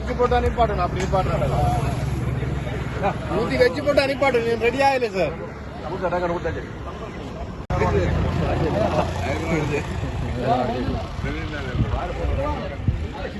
જી పోటీ అనిపాడు అప్పుడు నిపాడు నూతి వెచ్చి పోటీ అనిపాడు నేను రెడీ అయ్యలే సార్ కూర్చోడా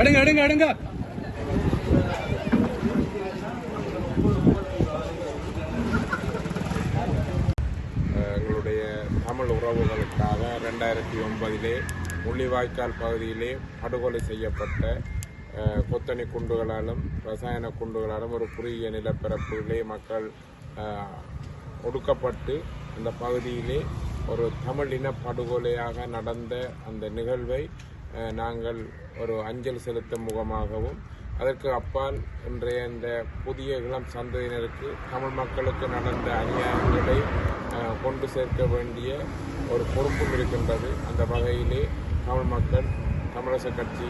எடுங்க எடுங்க எடுங்க. எங்களுடைய தமிழ் உறவுகளுக்காக ரெண்டாயிரத்தி ஒன்பதிலே முள்ளிவாய்க்கால் பகுதியிலே படுகொலை செய்யப்பட்ட கொத்தணி குண்டுகளாலும் ரசாயன குண்டுகளாலும் ஒரு குறுகிய நிலப்பரப்பிலே மக்கள் ஒடுக்கப்பட்டு அந்த பகுதியிலே ஒரு தமிழ் இன படுகொலையாக நடந்த அந்த நிகழ்வை நாங்கள் ஒரு அஞ்சல் செலுத்தும் முகமாகவும் அதற்கு அப்பால் இன்றைய இந்த புதிய இளம் சந்ததியினருக்கு தமிழ் மக்களுக்கு நடந்த அநியாயங்களை கொண்டு சேர்க்க வேண்டிய ஒரு பொறுப்பும் இருக்கின்றது. அந்த வகையிலே தமிழ் மக்கள் தமிழரசு கட்சி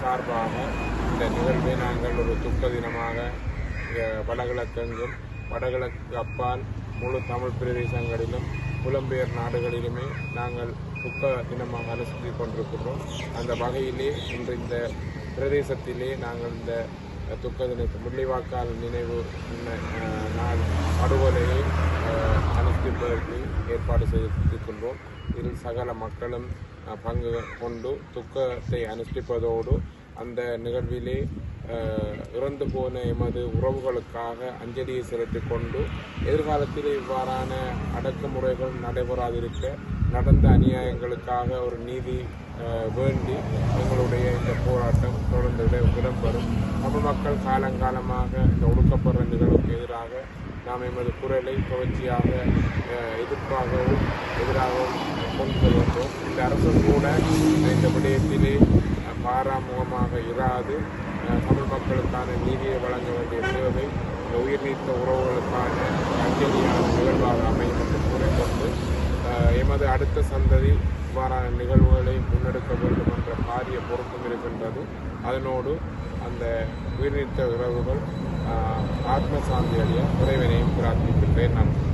சார்பாக இந்த நிகழ்வை நாங்கள் ஒரு துக்க தினமாக வடகிழக்கெங்கும் வடகிழக்கு அப்பால் முழு தமிழ் பிரதேசங்களிலும் புலம்பெயர் நாடுகளிலுமே நாங்கள் துக்க தினமாக அனுசரித்து கொண்டிருக்கிறோம் அந்த வகையிலே இன்று இந்த பிரதேசத்திலே நாங்கள் இந்த துக்க தினத்தை முள்ளிவாக்கால் நினைவு நாள் படுகொலையை அனுஷ்டிப்பதற்கு ஏற்பாடு செய்திருக்கின்றோம். இதில் சகல மக்களும் பங்கு கொண்டு துக்கத்தை அனுஷ்டிப்பதோடு அந்த நிகழ்விலே இறந்து போன எமது உறவுகளுக்காக அஞ்சலியை செலுத்திக் கொண்டு எதிர்காலத்தில் இவ்வாறான அடக்குமுறைகள் நடைபெறாதிருக்க நடந்த அநியாயங்களுக்காக ஒரு நீதி வேண்டி எங்களுடைய இந்த போராட்டம் தொடர்ந்து இடம்பெறும் தமிழ் மக்கள் காலங்காலமாக இந்த ஒடுக்கப்படுற நிகழ்வுக்கு எதிராக நாம் எமது குரலை தொடர்ச்சியாக எதிர்ப்பாகவும் எதிராகவும் கொண்டு வருகின்றோம். இந்த அரசு கூட இந்த விடயத்திலே பாராமுகமாக இராது. தமிழ் மக்களுக்கான நீதியை வழங்க வேண்டிய தேவை இந்த உயிர்நீத்த உறவுகளுக்கான அஞ்சலியான நிகழ்வாக அமையும் என்று கூறிக்கொண்டு எமது அடுத்த சந்ததி இவ்வாறான நிகழ்வுகளை முன்னெடுக்க வேண்டும் என்ற பாரிய பொறுப்பும் இருக்கின்றது. அதனோடு அந்த உயிர்நீத்த உறவுகள் ஆத்ம சாந்தி அடைய இறைவனையும் பிரார்த்திக்கின்றேன். நன்றி.